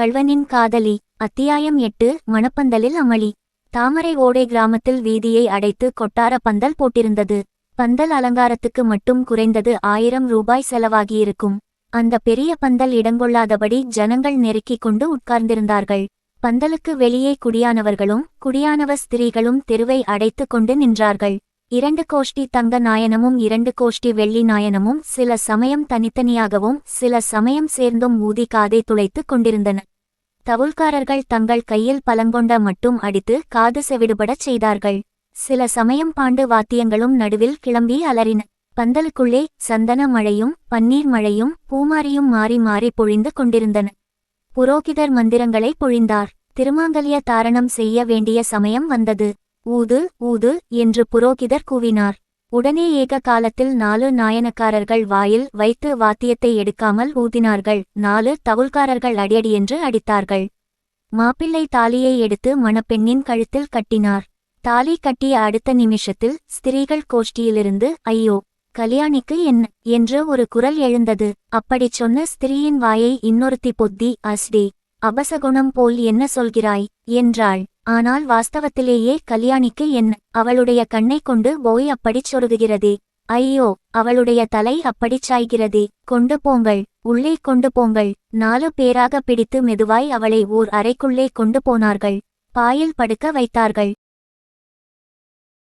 கள்வனின் காதலி அத்தியாயம் எட்டு மணப்பந்தலில் அமளி. தாமரை ஓடை கிராமத்தில் வீதியை அடைத்து கொட்டார பந்தல் போட்டிருந்தது. பந்தல் அலங்காரத்துக்கு மட்டும் குறைந்தது ஆயிரம் ரூபாய் செலவாகியிருக்கும். அந்த பெரிய பந்தல் இடங்கொள்ளாதபடி ஜனங்கள் நெருக்கிக் கொண்டு உட்கார்ந்திருந்தார்கள். பந்தலுக்கு வெளியே குடியானவர்களும் குடியானவ ஸ்திரீகளும் தெருவை அடைத்துக் கொண்டு நின்றார்கள். இரண்டு கோஷ்டி தங்க நாயனமும் இரண்டு கோஷ்டி வெள்ளி நாயனமும் சில சமயம் தனித்தனியாகவும் சில சமயம் சேர்ந்தும் ஊதி காதை துளைத்துக் கொண்டிருந்தன. தவுல்காரர்கள் தங்கள் கையில் பலங்கொண்ட மட்டும் அடித்து காது செவிடுபடச் செய்தார்கள். சில சமயம் பாண்டு வாத்தியங்களும் நடுவில் கிளம்பி அலறின. பந்தலுக்குள்ளே சந்தன மழையும் பன்னீர் மழையும் பூமாரியும் மாறி மாறி பொழிந்து கொண்டிருந்தன. புரோகிதர் மந்திரங்களை பொழிந்தார். திருமாங்கல்ய தாரணம் செய்ய வேண்டிய சமயம் வந்தது. ஊது ஊது என்று புரோகிதர் கூவினார். உடனே ஏக காலத்தில் நாலு நாயனக்காரர்கள் வாயில் வைத்து வாத்தியத்தை எடுக்காமல் ஊதினார்கள். நாலு தவுல்காரர்கள் அடியடியென்று அடித்தார்கள். மாப்பிள்ளை தாலியை எடுத்து மணப்பெண்ணின் கழுத்தில் கட்டினார். தாலி கட்டிய அடுத்த நிமிஷத்தில் ஸ்திரீகள் கோஷ்டியிலிருந்து ஐயோ கல்யாணிக்கு என்ன என்று ஒரு குரல் எழுந்தது. அப்படிச் சொன்ன ஸ்திரீயின் வாயை இன்னொருத்தி பொத்தி அஸ்டி அபசகுணம் போல் என்ன சொல்கிறாய் என்றாள். ஆனால் வாஸ்தவத்திலேயே கல்யாணிக்கு என்ன அவளுடைய கண்ணைக் கொண்டு போய் அப்படிச் சொருகுகிறதே. ஐயோ அவளுடைய தலை அப்படிச் சாய்கிறதே. கொண்டு போங்கள் உள்ளே கொண்டு போங்கள். நாலு பேராக பிடித்து மெதுவாய் அவளை ஓர் அறைக்குள்ளே கொண்டு போனார்கள். பாயில் படுக்க வைத்தார்கள்.